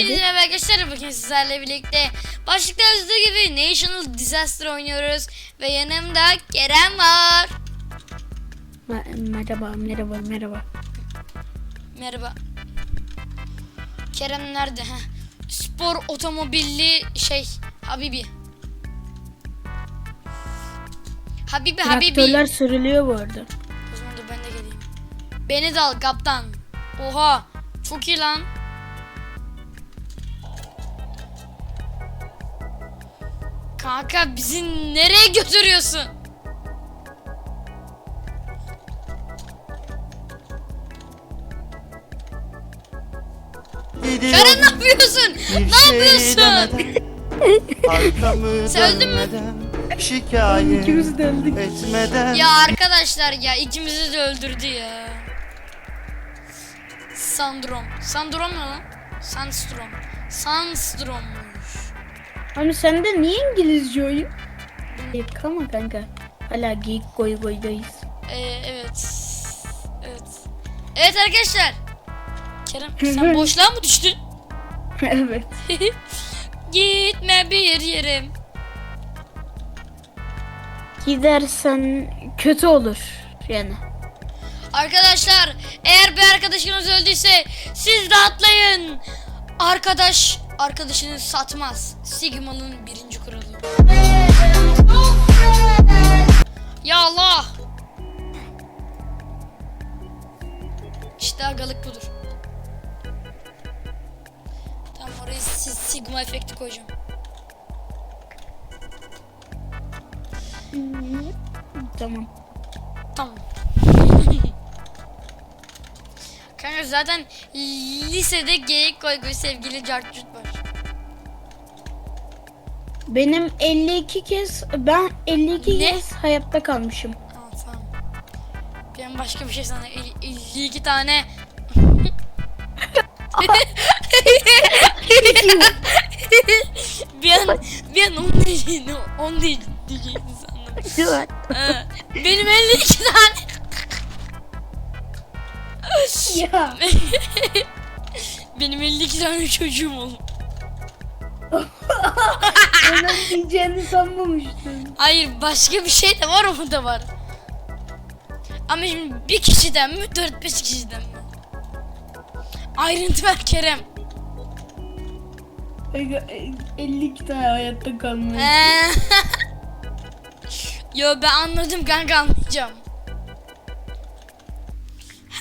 Hepinize merhaba arkadaşlar. Bugün sizlerle birlikte başlıkta yazdığı gibi National Disaster oynuyoruz. Ve yanımda Kerem var. Me- merhaba, merhaba, merhaba. Merhaba. Kerem nerede? Heh. Spor otomobilli şey Habibi. Habibi Habibi. Traktörler sürülüyor bu arada. O zaman dur ben de geleyim. Beni de al kaptan. Oha. Çok iyi lan. Kanka bizi nereye götürüyorsun? Karen ne yapıyorsun? Bir ne şey yapıyorsun? Arkamı Sen öldün mü? Şikayet İkimiz de öldük. etmeden Ya arkadaşlar ya ikimizi de öldürdü ya. Sandrom. Sandrom ne lan? Sandstrom. Sandstrommuş. Hani sende niye İngilizce oyun? Yıkama kanka. Hala geyik goy goydayız. Ee, evet. Evet. Evet arkadaşlar. Kerem sen boşluğa mı düştün? evet. Gitme bir yerim. Gidersen kötü olur yani. Arkadaşlar eğer bir arkadaşınız öldüyse siz de atlayın. Arkadaş arkadaşını satmaz. Sigma'nın birinci kuralı. Ya Allah. İşte agalık budur. Tamam oraya si- Sigma efekti koyacağım. Tamam. Tamam. Kanka zaten lisede geyik koy koy sevgili Cartcut var. Benim 52 kez ben 52 Ne? kez hayatta kalmışım. Tamam tamam. Ben başka bir şey sana 52 tane bir an bir an onu diyeceğini diye- diyeceğini sandım. Benim 52 tane ya. benim 52 tane çocuğum oldu. Ona diyeceğini sanmamıştım. Hayır başka bir şey de var o da var. Ama şimdi bir kişiden mi 4-5 kişiden mi? Ayrıntı ver Kerem. 52 tane hayatta kalmış. Ee, Yo ben anladım kanka anlayacağım.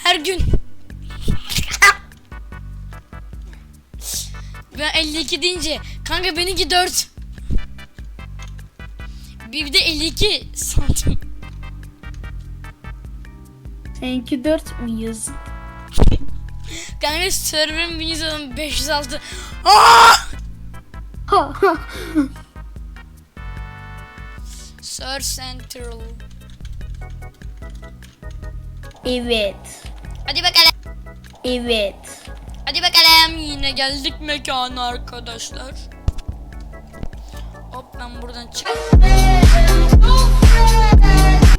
Her gün. ben 52 deyince kanka benimki 4. Bir de 52 santim. Seninki 4 mü yazık? Kanka server'ın bünyesi olan 506. Aa! Search Central. evet. Hadi bakalım. Evet. Hadi bakalım yine geldik mekana arkadaşlar. Ben buradan çık.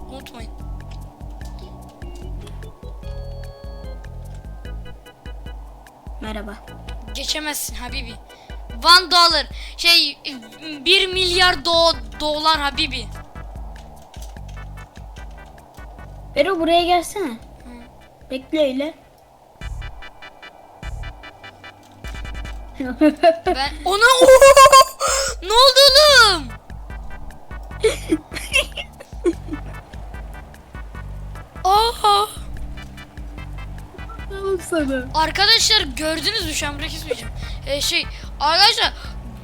Unutmayın. Merhaba. Geçemezsin Habibi. One dollar. Şey 1 milyar do dolar Habibi. Bero buraya gelsene. Bekle öyle. Ben ona ne oldu Al sana. Arkadaşlar gördünüz mü şu an bırak. Ee, şey arkadaşlar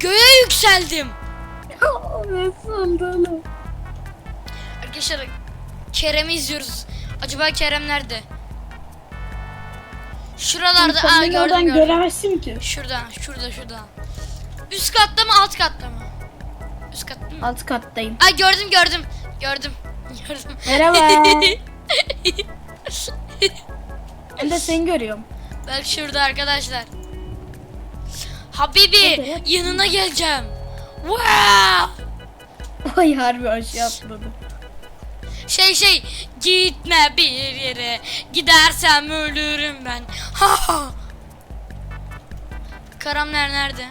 göğe yükseldim. ne sandalım? Arkadaşlar Kerem'i izliyoruz. Acaba Kerem nerede? Şuralarda aa gördüm oradan gördüm. göremezsin ki. Şurada şurada şurada. Üst katta mı alt katta mı? Üst katta mı? Alt kattayım. Aa gördüm gördüm. Gördüm. Gördüm. Merhaba. ben de seni görüyorum. Bak şurada arkadaşlar. Habibi Hadi. yanına geleceğim. Wow! Ay harbi aşağı atladı. Şey şey gitme bir yere gidersem ölürüm ben. Ha! karamler nerede?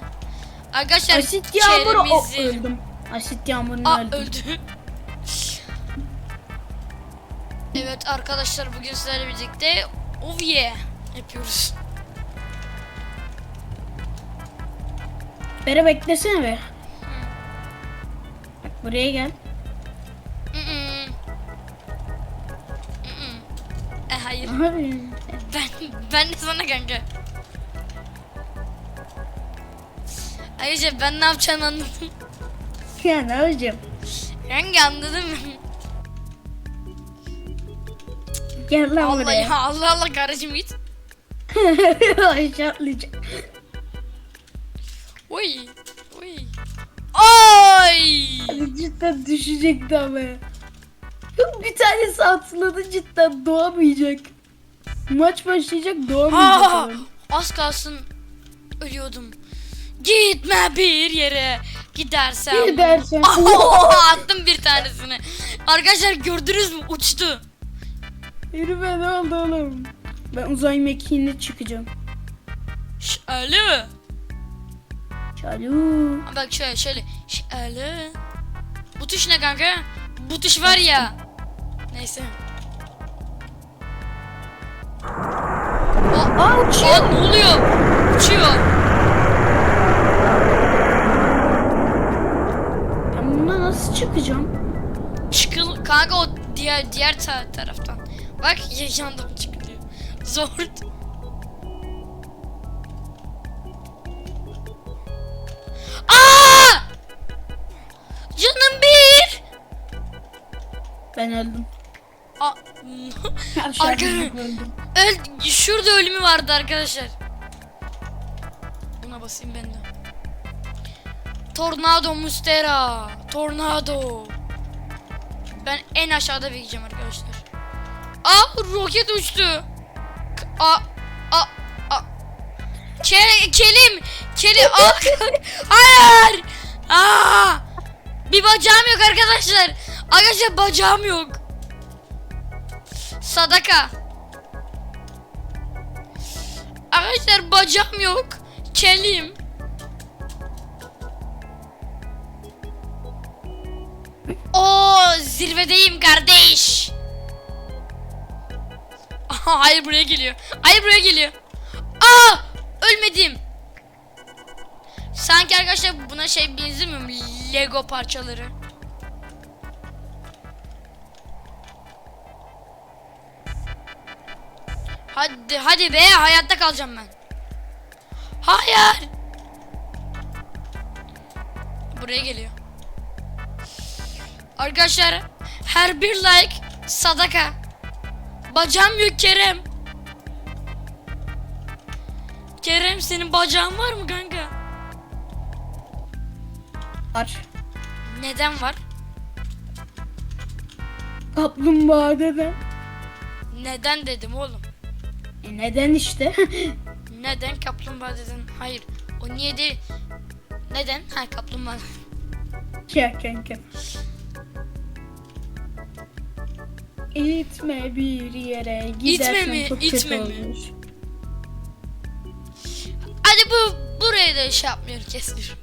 Arkadaşlar Asit yağmuru o, Kerem'izi- öldüm. Asit yağmuruna Aa öldüm. öldü. evet arkadaşlar bugün sizlerle birlikte oh yeah yapıyoruz. Bere beklesene be. Bak buraya gel. Mm-mm. Mm-mm. E hayır. Ben ben de sana kanka. Ayrıca ben ne yapacağını anladım. Ya ne yapacağım? Kanka anladın Gel lan Allah buraya. ya Allah Allah kardeşim git. Aşağı atlayacağım. Oy. Oy. Ay. Cidden düşecekti ama. Bir tanesi atladı cidden doğamayacak. Maç başlayacak doğamayacak. Aa, ama. az kalsın ölüyordum. Gitme bir yere. Gidersen. Gidersen. Aa, attım bir tanesini. Arkadaşlar gördünüz mü? Uçtu. Yürüme ne oldu oğlum? Ben uzay mekiğine çıkacağım. Şöyle. Çalu. Bak şöyle şöyle. Şöyle. Bu tuş ne kanka? Bu tuş var ya. Neyse. Aa, Aa uçuyor. aa, ne oluyor? Uçuyor. Ben bundan nasıl çıkacağım? Çıkıl kanka o diğer diğer ta- taraftan. Bak ya- yandım çıkılıyor. Zor. Aa! Canım bir. Ben öldüm. Aa, Aşağı Arka- gidip öldüm. öl şurada ölümü vardı arkadaşlar. Buna basayım ben de. Tornado Mustera. Tornado. Ben en aşağıda bekleyeceğim arkadaşlar. Roket uçtu. Aa aa aa. Ke kelim. Kelim. Aa, hayır. Aa. Bir bacağım yok arkadaşlar. Arkadaşlar bacağım yok. Sadaka. Arkadaşlar bacağım yok. Kelim. Oo zirvedeyim kardeş. Hayır buraya geliyor. Hayır buraya geliyor. Aa ölmedim. Sanki arkadaşlar buna şey benzemiyor mu? Lego parçaları. Hadi hadi be hayatta kalacağım ben. Hayır. Buraya geliyor. Arkadaşlar her bir like sadaka. Bacağım yok Kerem. Kerem senin bacağın var mı kanka? Var. Neden var? Kaplumbağa dede. Neden dedim oğlum. E neden işte? Neden kaplumbağa dedin? Hayır. O niye değil? Neden? Ha kaplumbağa. ya kanka. İtme bir yere gidersen mi? çok İtme kötü mi? Hadi bu buraya da şey yapmıyor kesiyor.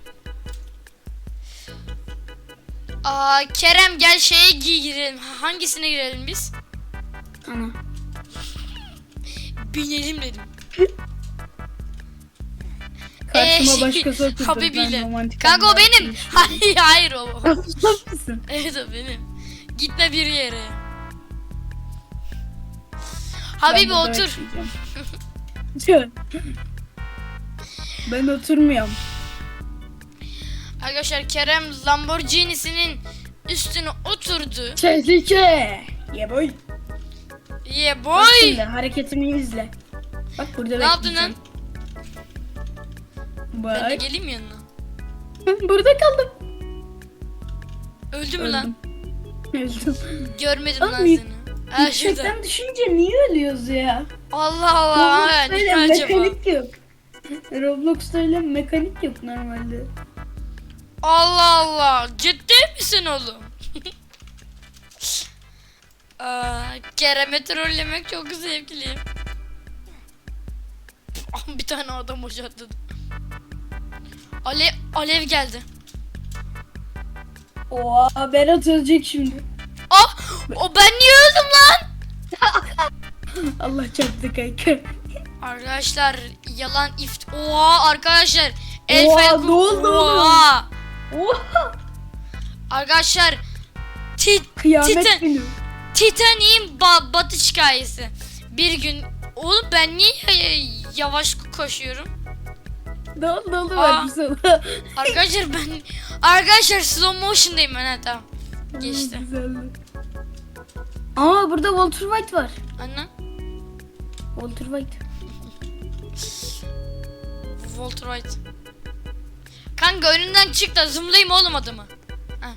Aa Kerem gel şeye gi- girelim. Hangisine girelim biz? Ana. Binelim dedim. Karşıma Ee, başkası oturdu. Habibiyle. Kanka o benim. Hayır hayır o. Aptal mısın? evet o benim. Gitme bir yere. Habibi burada otur. ben oturmuyorum. Arkadaşlar Kerem Lamborghini'sinin üstüne oturdu. Tehlike. Ye boy. Yeah Bak boy. şimdi hareketimi izle. Bak burada Ne yaptın bekleyeceğim. Ben de Bak. geleyim yanına. burada kaldım. Öldü mü lan? Öldüm. Görmedim lan yük- seni. Ha şurada. Yüksekten düşünce niye ölüyoruz ya? Allah Allah. ha, Roblox'ta öyle acaba? mekanik yok. Roblox'ta öyle mekanik yok normalde. Allah Allah. Ciddi misin oğlum? Aa, Kerem'e trollemek çok zevkli. Ah, bir tane adam hoca atladı. Alev, alev geldi. Oha Berat ölecek şimdi. O ben niye öldüm lan? Allah çarptı kanka. Arkadaşlar yalan ift. Oha arkadaşlar. El Oha, fel- ne oldu? Oha. Oha. Arkadaşlar tit Kıyamet Titan- günü. Titanic'in ba- batış hikayesi. Bir gün oğlum ben niye ya- yavaş koşuyorum? Ne oldu ne oldu Aa. ben sana? Arkadaşlar ben arkadaşlar slow motion'dayım ben ha tamam. Geçti. Güzeldi. Aa burada Walter White var. Anne. Walter White. Walter White. Kanka önünden çık da zımlayayım oğlum adamı. Ha.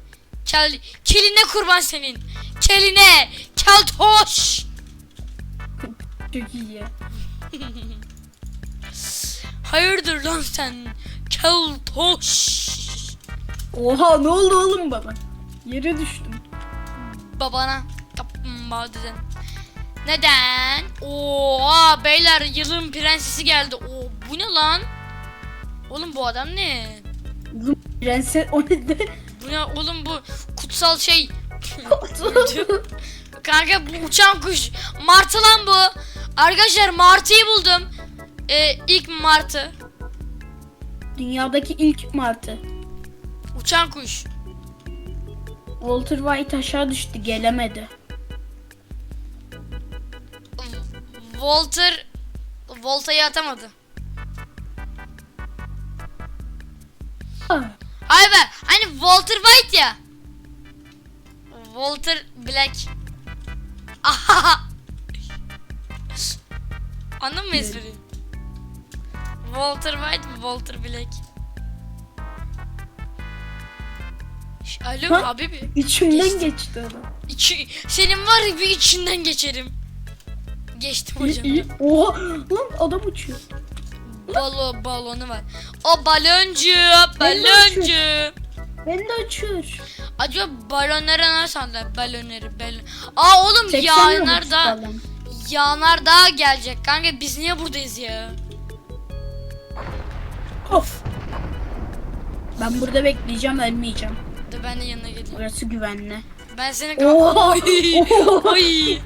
Kel, keline kurban senin. Keline. Keltoş. Çok iyi ya. Hayırdır lan sen? Keltoş. Oha ne oldu oğlum bana? Yere düştüm. Babana kaplumbağa dedin. Neden? Oha beyler yılın prensesi geldi. Oo bu ne lan? Oğlum bu adam ne? Prenses o ne? Bu ne oğlum bu kutsal şey. Kanka bu uçan kuş. Martı lan bu. Arkadaşlar martıyı buldum. Ee, ilk martı. Dünyadaki ilk martı. Uçan kuş. Walter White aşağı düştü gelemedi. Walter Volta'yı atamadı. Ay be hani Walter White ya. Walter Black. Anladın mı espriyi? Walter White mi Walter Black? Ş- Alo Ha? Habibi. içimden geçti adam. İçi, senin var ya bir içinden geçerim. Geçtim hocam. Oha lan adam uçuyor. Balo balonu var. O baloncu, de baloncu. Ben de uçuyor. Acaba balonları nasıl aldılar? Balonları, balon. Aa oğlum 80 yağnar da yağnar daha gelecek kanka. Biz niye buradayız ya? Of. Ben burada bekleyeceğim ölmeyeceğim. Dur ben de yanına geleyim. Burası güvenli. Ben seni kanka. Oy.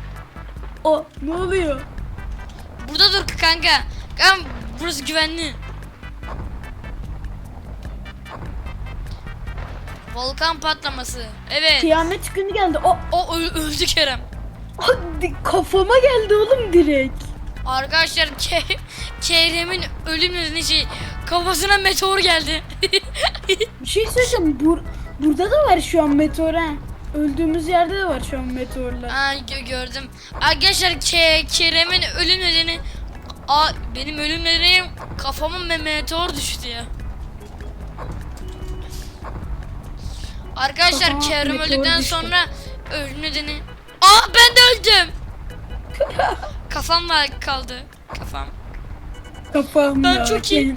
O ne oluyor? Burada dur kanka. Kanka burası güvenli. Volkan patlaması. Evet. Kıyamet günü geldi. O O öldü Kerem. Kafama geldi oğlum direkt. Arkadaşlar Ke- Kerem'in ölüm nedeni şey kafasına meteor geldi. Bir şey söyleyeceğim. Bur burada da var şu an meteor ha. Öldüğümüz yerde de var şu an meteorlar. Aa gö- gördüm. Arkadaşlar Ke- Kerem'in ölüm nedeni Aa benim ölüm nedenim kafama me- meteor düştü ya. Arkadaşlar Kafama Kerem meteor öldükten düştü. sonra ölüm nedeni Aa ben de öldüm. Kafam var kaldı. Kafam. Kafam Ben çok iyi.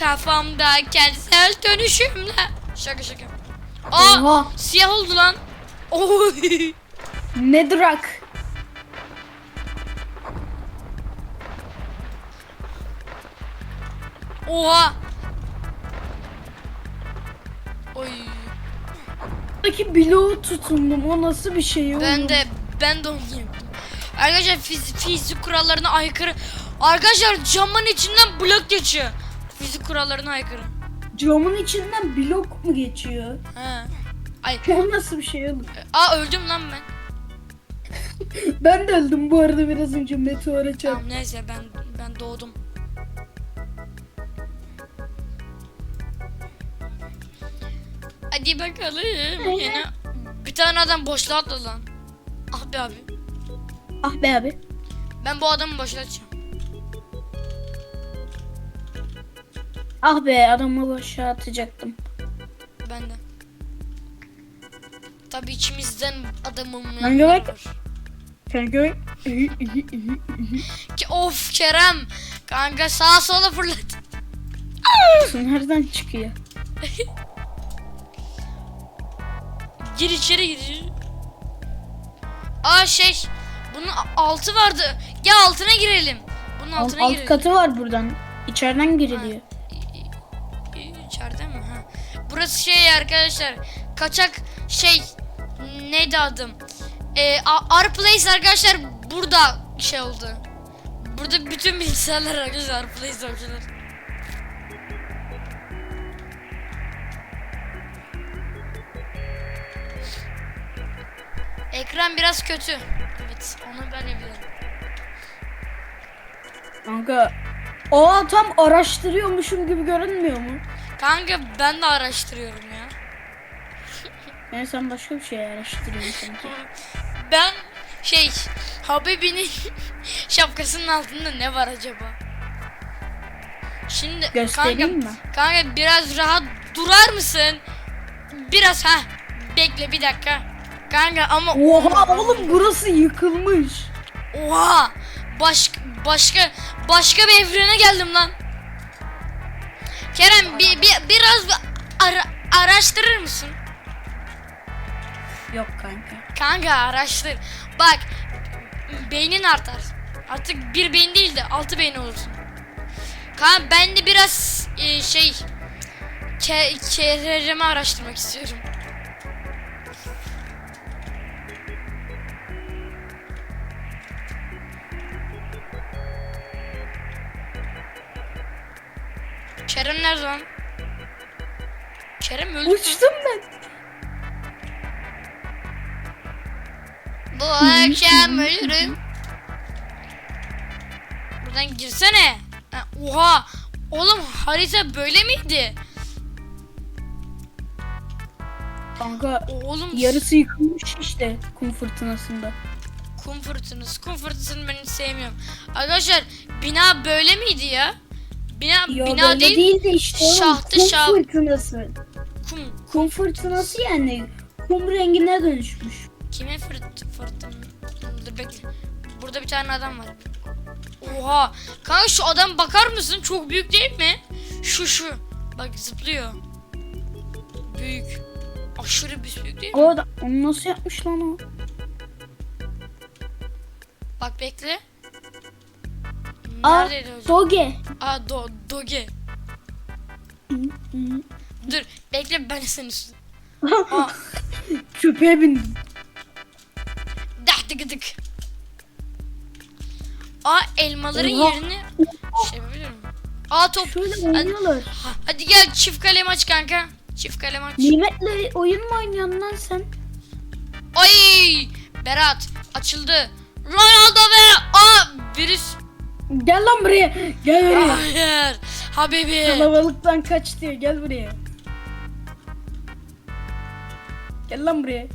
Kafamda kentsel dönüşümle. Şaka şaka. Aa Oha. siyah oldu lan. Oy. Nedrak. Oha. Oy. Buradaki bloğu tutundum. O nasıl bir şey oğlum? Ben de ben de onu yaptım. Arkadaşlar fizik, fizik kurallarına aykırı. Arkadaşlar camın içinden blok geçiyor. Fizik kurallarına aykırı. Camın içinden blok mu geçiyor? He. Ay. O nasıl bir şey oğlum? Aa öldüm lan ben. Ben de öldüm bu arada biraz önce meteora çarp. Tamam neyse ben ben doğdum. Hadi bakalım. Yine bir tane adam boşluğa atladı lan. Ah be abi. Ah be abi. Ben bu adamı boşlatacağım. Ah be adamı boşa atacaktım. Ben de. Tabii içimizden adamım Ben var. Kanka. Ki of Kerem. Kanka sağa sola fırlat. Nereden çıkıyor? Gir içeri gir. Aa şey. Bunun altı vardı. Gel altına girelim. Bunun Alt, altına alt girelim. katı var buradan. İçeriden giriliyor. İçeride mi? Ha. Burası şey arkadaşlar. Kaçak şey neydi adım? Ee, A- Arplace arkadaşlar burada şey oldu. Burada bütün bilgisayarlar arkadaşlar Arplace oyuncular. Ekran biraz kötü. Evet, onu ben biliyorum. Kanka. Aa tam araştırıyormuşum gibi görünmüyor mu? Kanka ben de araştırıyorum Yani sen başka bir şey araştırıyorsun sanki. Ben şey Habibi'nin şapkasının altında ne var acaba? Şimdi Göstereyim kanka, mi? kanka biraz rahat durar mısın? Biraz ha. Bekle bir dakika. Kanka ama Oha oğlum burası yıkılmış. Oha! Başka başka başka bir evrene geldim lan. Kerem bir, bir biraz bir ara- araştırır mısın? Yok kanka. Kanka araştır. Bak beynin artar. Artık bir beyin değil de altı beyin olursun. Kanka ben de biraz e, şey ke araştırmak istiyorum. Kerem nerede lan? Kerem öldü. Uçtum ben. Bu akşam ölürüm. Buradan girsene. Ha, Oha. Oğlum harita böyle miydi? Kanka Oğlum yarısı yıkılmış işte kum fırtınasında. kum fırtınası. Kum fırtınasını ben hiç sevmiyorum. Arkadaşlar bina böyle miydi ya? Bina Yo, bina değil. değil de işte oğlum, şahtı kum şah- fırtınası. Kum. Kum fırtınası yani kum rengine dönüşmüş. Kime fırt fırtın? Dur bekle. Burada bir tane adam var. Oha. Kanka şu adam bakar mısın? Çok büyük değil mi? Şu şu. Bak zıplıyor. Büyük. Aşırı büyük değil mi? O da onu nasıl yapmış lan o? Bak bekle. Aa? Doge. Aa do doge. Dur bekle ben senin üstüne. Köpeğe bindim. Aa elmaların Oha. yerini şey yapabilir miyim? Aa top. Şöyle Hadi, oynuyorlar. ha- hadi gel çift kale maç kanka. Çift kale maç. Nimetle oyun mu oynuyorsun lan sen? Ay Berat açıldı. Ronaldo ve aa virüs. Gel lan buraya. Gel buraya. Hayır. Habibi. Kalabalıktan kaç diyor. Gel buraya. Gel lan buraya.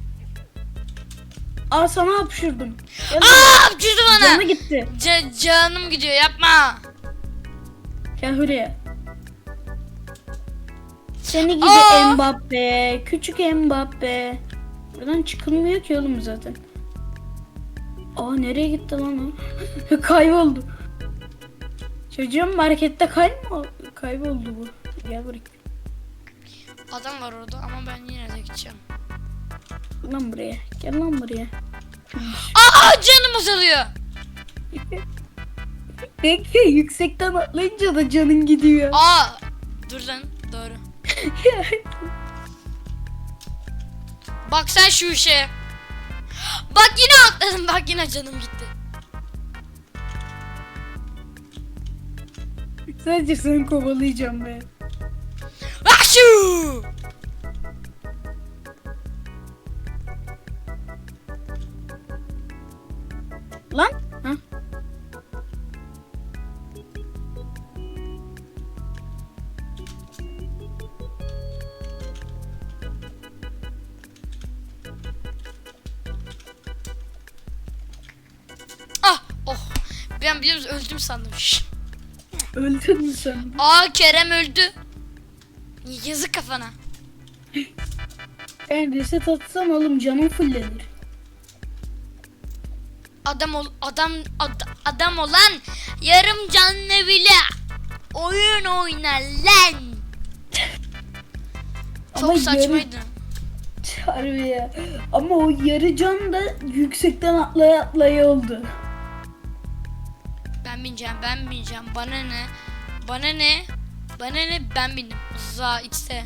Aa sana hapşırdım. Buraya. Aa hapşırdı bana. Canı gitti. Ca- canım gidiyor yapma. Gel buraya. Seni gibi Aa! Mbappe. Küçük Mbappe. Buradan çıkılmıyor ki oğlum zaten. Aa nereye gitti lan o? Kayboldu. Çocuğum markette kayboldu. Kayboldu bu. Gel buraya. Adam var orada ama ben yine de gideceğim. Lan buraya. Gel lan buraya. Aa canım azalıyor. Bekle yüksekten atlayınca da canın gidiyor. Aa dur lan doğru. Bak sen şu işe. Bak yine atladım bak yine canım gitti. Sadece seni kovalayacağım be. Bak Lan. Ha? Ah oh. Ben biliyor musun öldüm sandım. Şş. Öldün mü sen? Aa Kerem öldü. Yazık kafana. Ben reset atsam oğlum canım fullenir. Adam ol adam ad- adam olan yarım canlı bile oyun oynar lan. Çok Ama saçmaydı. Harbi ya. Ama o yarı can da yüksekten atlaya atlaya oldu. Ben bineceğim, ben bineceğim. Bana ne? Bana ne? Bana ne ben bindim. Za X'e.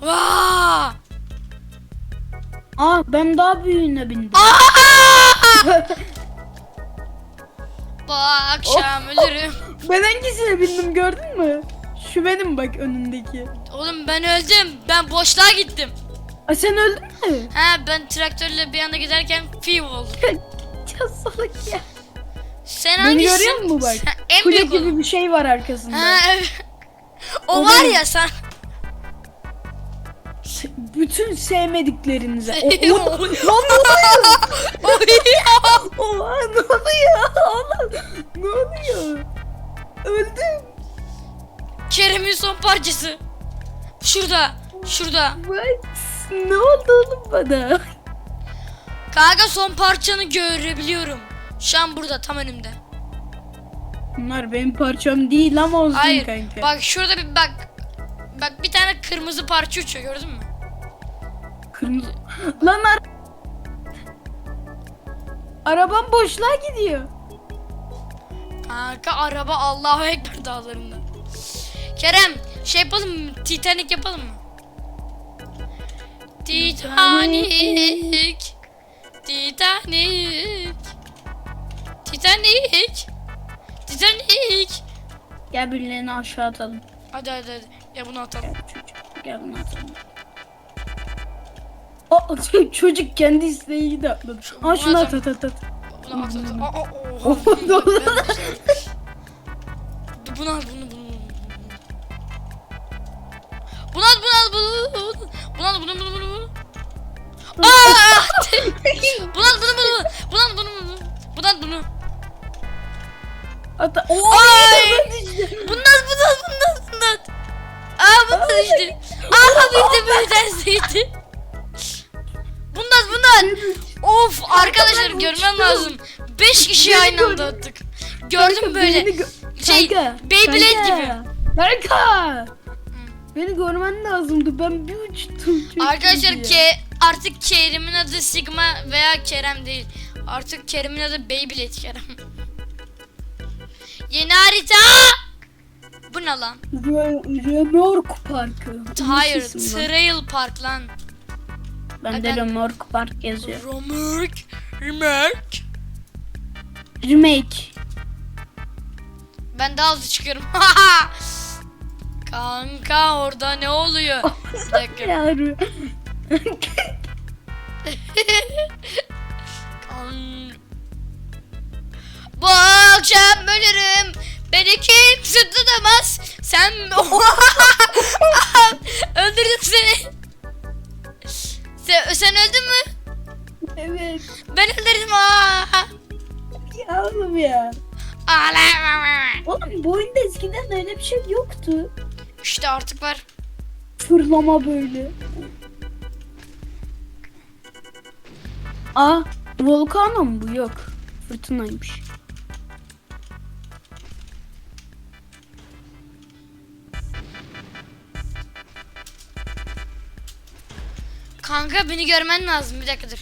Vaa! Aa ben daha büyüğüne bindim. Bu akşam ölürüm. Ben hangisine bindim gördün mü? Şu benim bak önündeki. Oğlum ben öldüm. Ben boşluğa gittim. Aa sen öldün mü? Ha ben traktörle bir anda giderken fiv oldum. Ya salak ya. Sen Beni hangisin? görüyor musun bak? Sen en Kule büyük gibi bir şey var arkasında. Ha evet. O, O var benim. ya sen. Bütün sevmediklerinize. O, o, lan ne oluyor? Oha ne oluyor? Oğlum ne oluyor? Öldüm. Kerem'in son parçası. Şurada. Şurada. What? Ne oldu oğlum bana? Kanka son parçanı görebiliyorum. Şu an burada tam önümde. Bunlar benim parçam değil ama olsun Hayır. kanka. Bak şurada bir bak. Bak bir tane kırmızı parça uçuyor gördün mü? Kırmızı. Lan ara... Arabam boşluğa gidiyor. Kanka araba Allahu Ekber dağlarında. Kerem şey yapalım mı? Titanic yapalım mı? Titanic. Titanic. Titanic. Titanic. Gel birilerini aşağı atalım. Hadi hadi hadi. Ya bunu atalım. Gel. Gel bunu atalım. O çocuk kendi isteği de atladı. Aa şunu at at at at. Bunu at at. Aa, aa, Oh, oha. ne oldu? Bunu al bunu bunu. Bunu al bunu al bunu. Bunu al bunu bunu bunu. Aa! Bunu al bunu bunu. Bunu al bunu bunu. Bunu al bunu. At. Oo, Ay! Bundan bundan bundan bundan. Aa bundan işte. Aa bir de böyle tersiydi. Bundan bundan. Of arkadaşlar görmem lazım. 5 kişi aynı anda attık. Gördüm böyle. Şey, Beyblade gibi. Kanka. Beni görmen lazımdı. Ben bir uçtum. Arkadaşlar ya. artık Kerim'in adı Sigma veya Kerem değil. Artık Kerim'in adı Beyblade Kerem. Yeni harita. Bu ne lan? Remork Parkı. Hayır? Trail Park lan. Bende Ben- Remork Park yazıyor. Remake. Remake. Remake. Ben daha hızlı çıkıyorum. Kanka orada ne oluyor? Bir dakika. Yavru. Kan- Bu akşam ölürüm. Beni kimse tutamaz. Sen öldürdüm seni. Sen, sen öldün mü? evet. Ben öldürdüm. Aa! Ya oğlum ya. Ağla- Oğlum bu oyunda eskiden öyle bir şey yoktu. İşte artık var. Fırlama böyle. Aa, volkano mu bu? Yok. Fırtınaymış. Kanka beni görmen lazım bir dakika dur.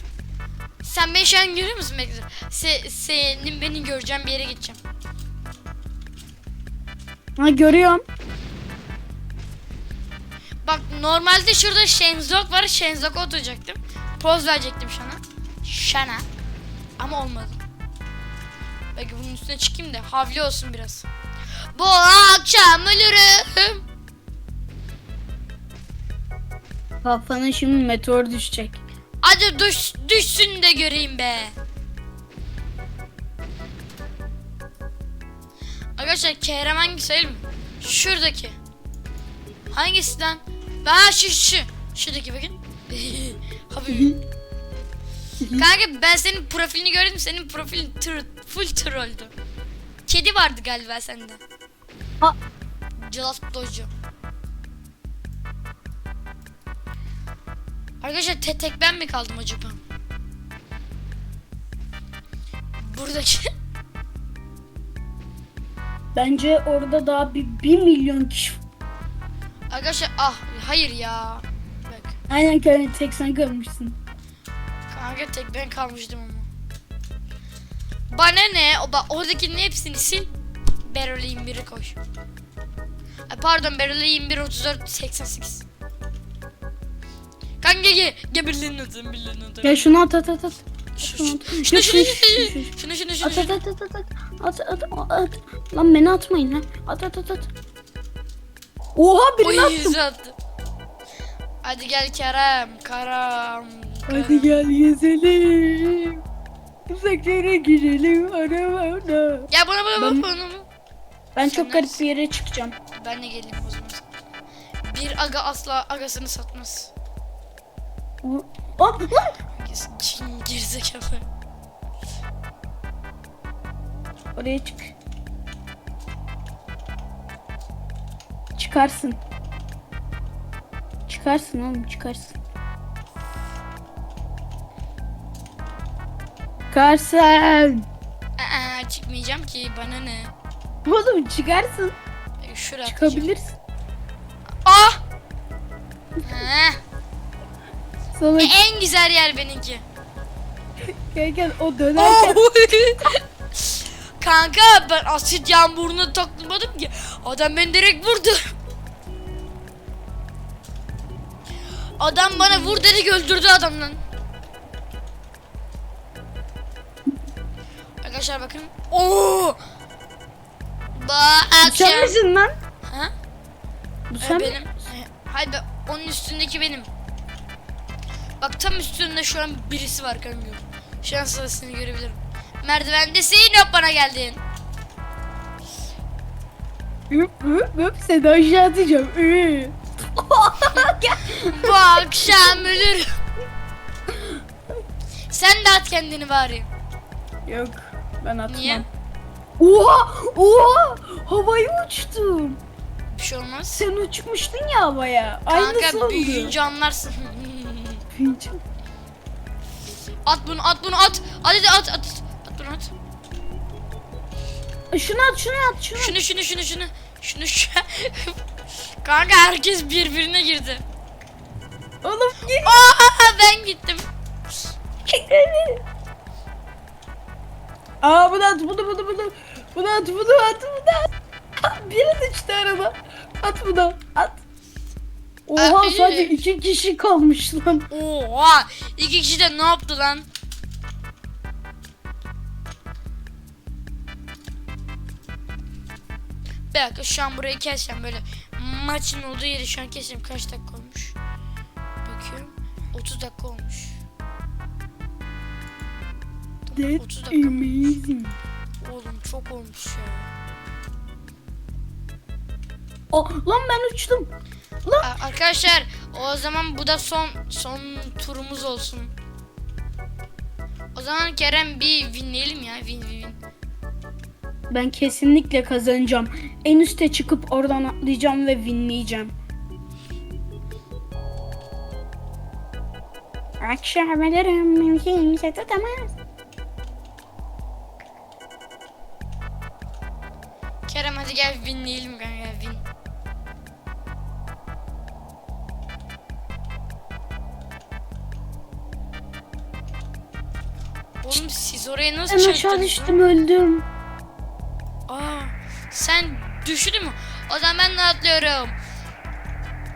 Sen beni şu an görüyor musun? Bekle dur. Se, senin beni göreceğim bir yere gideceğim. Ha görüyorum. Bak normalde şurada Shenzok var. Shenzok'a oturacaktım. Poz verecektim şana. Şana. Ama olmadı. Belki bunun üstüne çıkayım da havli olsun biraz. Bu akşam ölürüm. Kafana şimdi meteor düşecek. Hadi düş, düşsün de göreyim be. Arkadaşlar Kerem hangisi değil mi? Şuradaki. Hangisinden? Ben şu şu. Şuradaki bakın. Habibim. Kanka ben senin profilini gördüm. Senin profilin tır, full trolldü. Kedi vardı galiba sende. Ha. Celat Dojo. Arkadaşlar te tek ben mi kaldım acaba? Buradaki Bence orada daha bir, bir milyon kişi. Arkadaşlar ah hayır ya. Bak Aynen kanka tek sen kalmışsın. kanka tek ben kalmıştım ama. Bana ne? O bak oradakinin hepsini sil. Berolin biri koy. Ay, pardon Beril'e 21 34 88. Kanka ge gebirliğin adı birliğin adı. Ya şunu at at at at. Şu- Şunu şu- at. Şunu Şu- şunu şu- şu- şunu şunu şunu At at şunu. at at at at at at at Lan beni atmayın lan. At at at at. Oha birini Oy attım. yüzü attı. Hadi gel Kerem. Karam. Hadi gel gezelim. Uzaklara girelim arabada. Gel bana bana Ben- bana bana. Ben Sen çok garip bir yere çıkacağım. Ben de geleyim o zaman. Bir aga asla agasını satmaz. Hop gerizekalı. Oraya çık. Çıkarsın. Çıkarsın oğlum çıkarsın. Çıkarsın. Aa, çıkmayacağım ki bana ne? Oğlum çıkarsın. Şuraya. Çıkabilirsin. Sana e, en güzel yer benimki. gel gel o dönerken. Kanka ben asit yağmuruna takılmadım ki. Adam beni direkt vurdu. Adam bana vur dedi öldürdü adamdan. Arkadaşlar bakın. Oo! Bak Sen misin lan? Ha? Bu Ee, sen benim. mi? Ee, Hayır be, onun üstündeki benim. Bak tam üstünde şu an birisi var kanka. Şu an sırasını görebilirim. Merdivendesin hop bana geldin. Üp üp üp seni aşağı atacağım. Üp. Bu akşam ölürüm. Sen de at kendini bari. Yok ben atmam. Niye? Oha! Oha! Havaya uçtum. Bir şey olmaz. Sen uçmuştun ya havaya. Aynısı Kanka oldu. büyüyünce anlarsın. Büyüyünce. at bunu at bunu at. Hadi de at at. At bunu at. Şunu at şunu at şunu. Şunu şunu şunu şunu. Şunu şu. Kanka herkes birbirine girdi. Oğlum gel. Aa ben gittim. Aa bunu at bunu bunu bunu. Bunu at bunu at bunu at. Biri düştü arada. At bunu at. Oha Abi. sadece iki kişi kalmış lan. Oha! İki kişi de ne yaptı lan? Bir dakika şu an burayı keseceğim böyle maçın olduğu yeri şu an keseceğim kaç dakika olmuş bakıyorum 30 dakika olmuş Tamam, 30 That's dakika amazing. oğlum çok olmuş ya Aa, lan ben uçtum. Lan. Arkadaşlar o zaman bu da son son turumuz olsun o zaman Kerem bir winleyelim ya win win win Ben kesinlikle kazanacağım. En üste çıkıp oradan atlayacağım ve winleyeceğim. Akşamlarım beni kimse tutamaz. Kerem hadi gel winleyelim kanka win. Oğlum siz oraya nasıl Ben aşağı düştüm öldüm. Aa, sen düştün mü? O zaman ben de atlıyorum.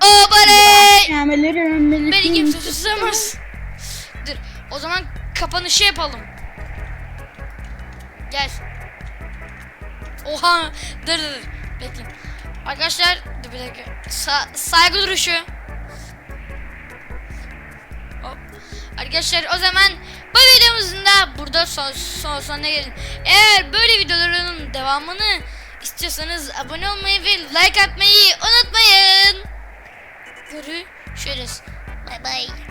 Obare! Akşamlarım beni Beni kimse kimse tutamaz. Dur o zaman kapanışı yapalım. Gel. Oha dur dur dur. Bekle. Arkadaşlar dur bir dakika. Sa- saygı duruşu. Hop. Arkadaşlar o zaman bu videomuzun da burada son, son sonuna gelin. Eğer böyle videoların devamını istiyorsanız abone olmayı ve like atmayı unutmayın. Görüşürüz. Bay bay.